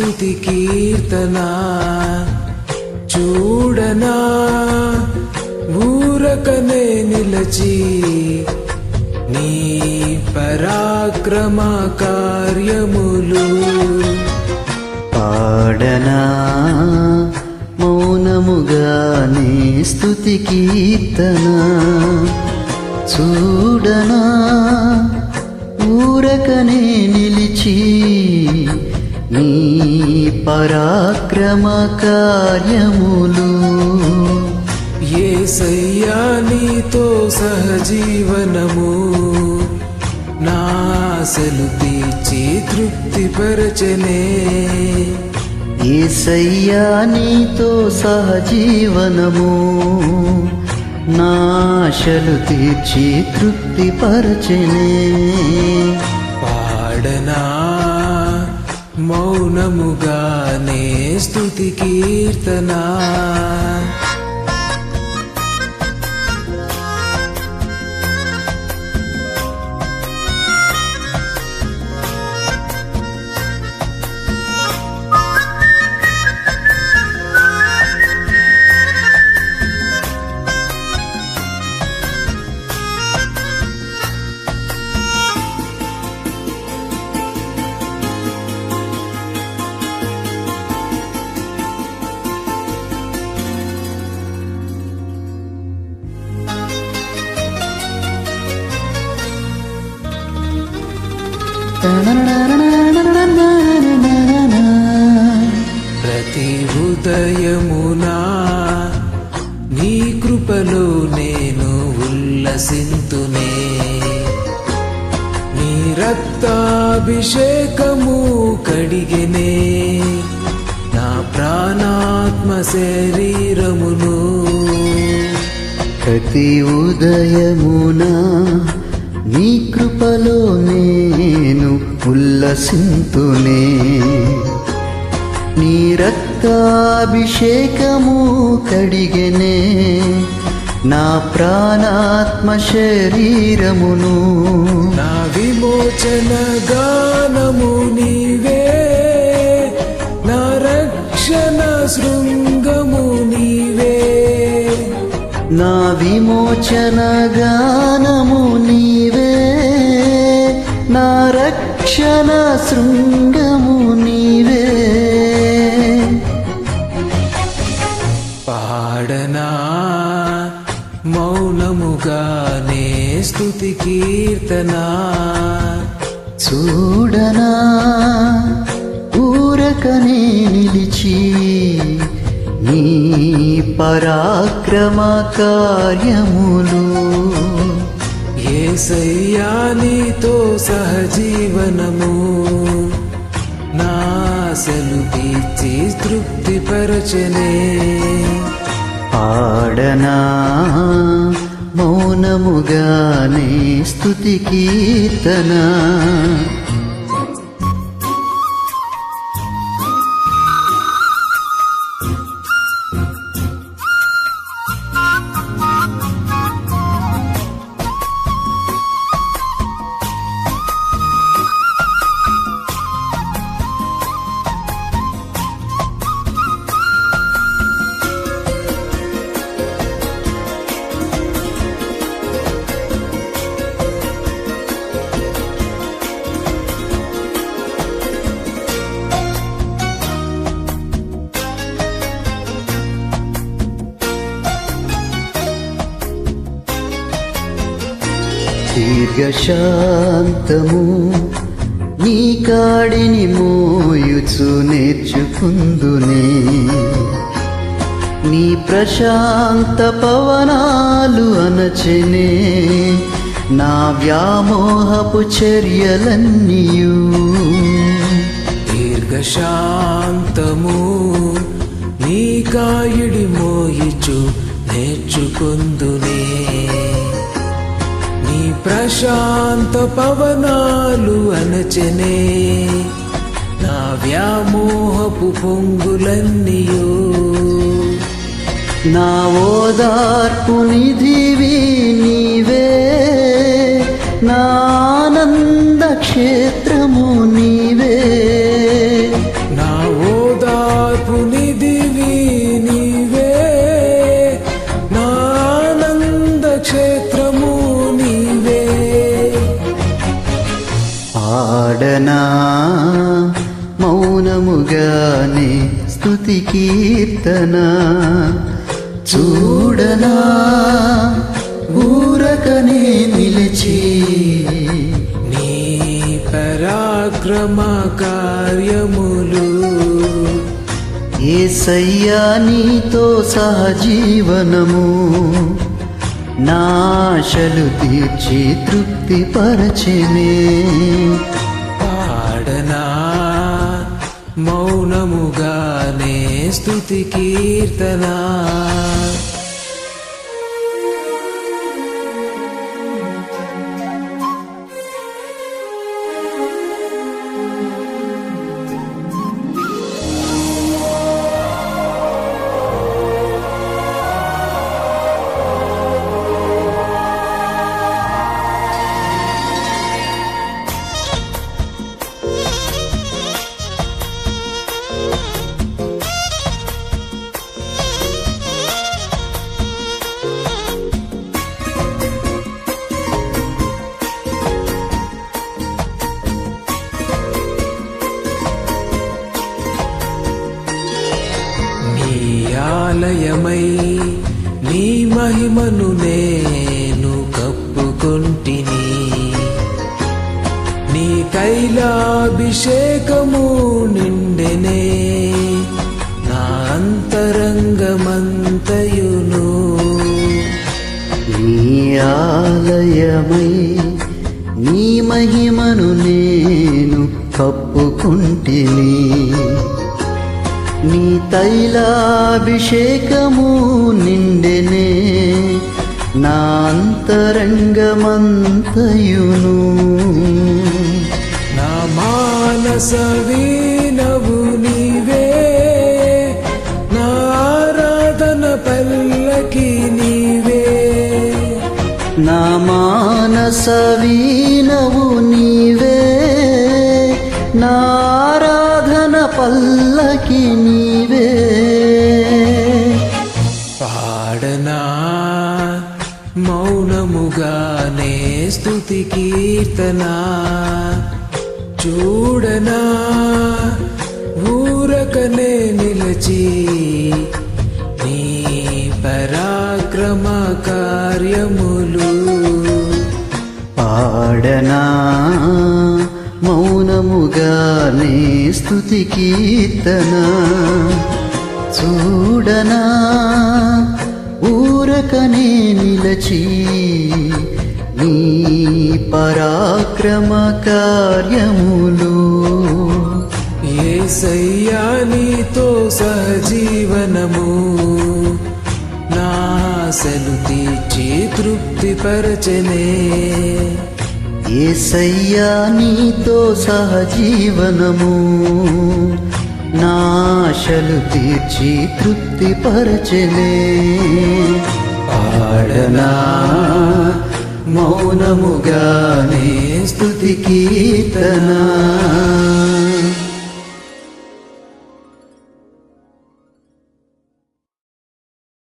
కీర్తనా చూడనా ఊరకనే నిలచి నీ పరాక్రమ కార్యములు. పాడనా మౌనముగానే స్తుతి కీర్తన చూడనా ఊరకనే నిలిచి నీ పరాక్రమ కార్యములు ఏసయ్యా నీతో సహజీవనము? నా ఆశలు తీర్చి తృప్తిపరచనే. ఏసయ్యా నీతో సహజీవనము? నాశలు తీర్చి తృప్తిపరచనే. పాడనా మౌనముగానే స్తుతి కీర్తనా. ప్రతి ఉదయమునా నీ కృపలో నేను ఉల్లసింతునే. నీ రక్తాభిషేకము కడిగినే. నా ప్రాణాత్మ శరీరమును. ప్రతి ఉదయమునా కృపలో నేను ఉల్లసింతునే. నీ రక్తాభిషేకము కడిగెనే. నా ప్రాణాత్మ శరీరమును. నా విమోచన గానము నీవే. నా రక్షణ శృంగము నీవే. నా విమోచన గానము రక్షణ శృంగము నీవే. పాడనా మౌనముగానే స్తుతి కీర్తనా. చూడనా ఊరకనే నిలిచి నీ పరాక్రమ కార్యములు. ఏసయ్యా నీతో సహజీవనము. నాశలు తీర్చి తృప్తి పరచనే పాడనా మౌనముగానే స్తుతి కీర్తనా. దీర్ఘశాంతము నీ కాడిని మోయుచు నేర్చుకుందునే. నీ ప్రశాంత పవనాలు అనచెనే. నా వ్యామోహపు చర్యలన్నీయు. దీర్ఘశాంతము నీ కాయుడి మోయిచు నేర్చుకుందునే. ప్రశాంత పవనాలు అనచనే నా వ్యామోహపు పొంగులన్నీయో. నా ఓదార్పు నిధివి నీవే నా ఆనంద క్షేత్రము నీవే. స్తుతి కీర్తన. చూడనా ఊరకనే నిలిచి నీ పరాక్రమ కార్యములు. ఏసయ్యా నీతో సహజీవనము. నాశలు తీర్చి తృప్తి పరచినే పాడనా మౌనముగానే స్తుతి కీర్తనా. తైలాభిషేకము నిండెనే నా అంతరంగమంతయును. నా మానస వీణవు నీవే నా ఆరాధన పల్లకి నీవే. నా మానస వీణవు నే స్థుతి కీర్తన చూడనా ఊరకనే నిలచి నీ పరాక్రమ కార్యములు పాడనా మౌనముగానే స్థుతి కీర్తన చూడనా ఊరకనే నిలచి పరాక్రమ కార్యములు ఏసయ్యా నీతో సహజీవనము. నాసలు తీర్చి తృప్తి పరచనే ఏసయ్యా నీతో సహజీవనము. నాశలు తీర్చి తృప్తి పరచలే పాడనా మౌనముగానే స్తుతి కీర్తనా.